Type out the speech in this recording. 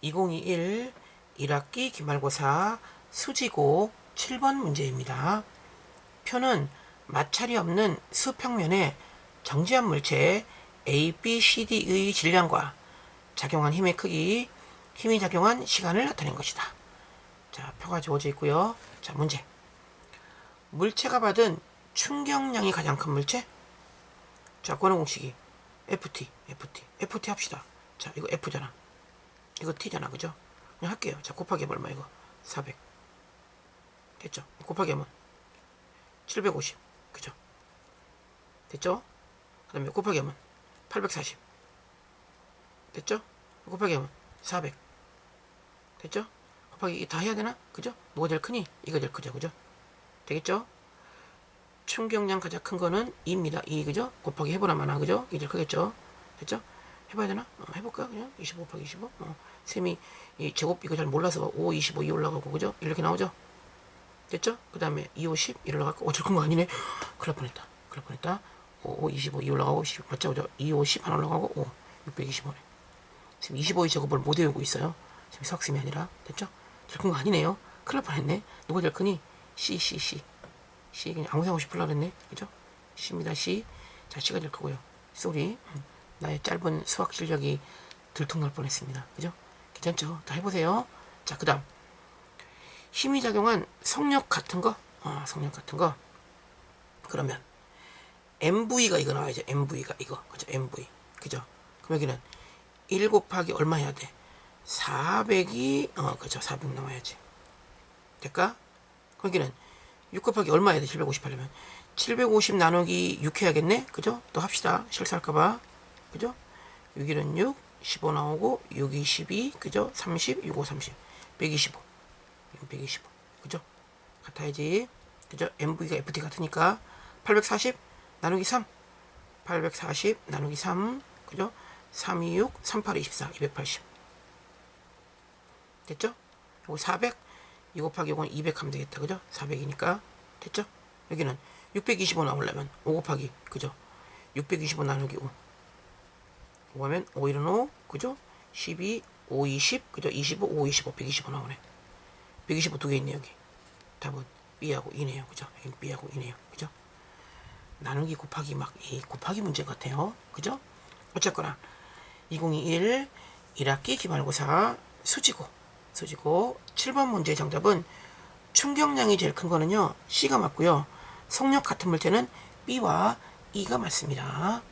2021 1학기 기말고사 수지고 7번 문제입니다. 표는 마찰이 없는 수평면에 정지한 물체 A, B, C, D의 질량과 작용한 힘의 크기, 힘이 작용한 시간을 나타낸 것이다. 자, 표가 주어져 있고요. 자, 문제. 물체가 받은 충격량이 가장 큰 물체? 자, 권의 공식이 FT, FT, FT 합시다. 자, 이거 F잖아. 이거 T잖아, 그죠? 그냥 할게요. 자, 곱하기 하면 얼마, 이거? 400. 됐죠? 곱하기 하면 750. 그죠? 됐죠? 그 다음에 곱하기 하면 840. 됐죠? 곱하기 하면 400. 됐죠? 곱하기 다 해야 되나? 그죠? 뭐가 제일 크니? 이거 제일 크죠, 그죠? 되겠죠? 충격량 가장 큰 거는 2입니다. 2, 그죠? 곱하기 해보나마나, 그죠? 이게 제일 크겠죠? 됐죠? 해봐야 되나? 어, 해볼까? 그냥 25 곱하기 25. 어, 셈이 이 제곱 이거 잘 몰라서 5, 25, 2 올라가고, 그죠? 이렇게 나오죠? 됐죠? 그 다음에 2, 5, 10 이렇게 올라가고, 어, 저큰거 아니네? 큰일 날 뻔했다. 큰일 날 뻔했다. 5, 5, 25, 2 올라가고, 10, 맞죠? 그죠? 2, 5, 10 하나 올라가고, 5, 625네. 지금 25의 제곱을 못 외우고 있어요. 지금 수학심이 아니라. 됐죠? 큰거 아니네요. 큰일 날 뻔했네. 누가 제일 크니? C, C, C. C 그냥 아무 생각 없이 풀라 그랬네. 그죠? C입니다. C. 자, C가 제일 크고요. 쏘리. 음, 나의 짧은 수학 실력이 들통날 뻔했습니다. 그죠? 괜찮죠? 다 해보세요. 자, 그 다음. 힘이 작용한 성력 같은 거. 아, 성력 같은 거. 그러면 MV가 이거 나와야죠. MV가 이거. 그죠? MV. 그죠? 그럼 여기는 1 곱하기 얼마 해야 돼? 400이 어 그죠 400 나와야지 될까? 거기는 6 곱하기 얼마 해야 돼? 750 하려면 750 나누기 6 해야겠네? 그죠? 또 합시다 실수할까봐 그죠? 6일은 6 15 나오고 6, 2, 12 그죠? 30, 6, 5, 30 125 125 그죠? 같아야지 그죠? MV가 FT 같으니까 840 나누기 3 840 나누기 3 그죠? 3, 2, 6, 3, 8, 24 280 됐죠? 요거 400 2 곱하기 요건 200 하면 되겠다 그죠? 400이니까 됐죠? 여기는 625 나오려면 5 곱하기 그죠? 625 나누기 5 5 하면 5 1은 5 그죠? 12 5 20 그죠? 25 5 25 125 나오네 125 두 개 있네 여기 답은 B하고 2네요 그죠? B하고 2네요 그죠? 나누기 곱하기 막 이 곱하기 문제 같아요 그죠? 어쨌거나 2021 1학기 기말고사 수지고 수지고 7번 문제 정답은 충격량이 제일 큰 거는요 C가 맞고요 성력 같은 물체는 B와 E가 맞습니다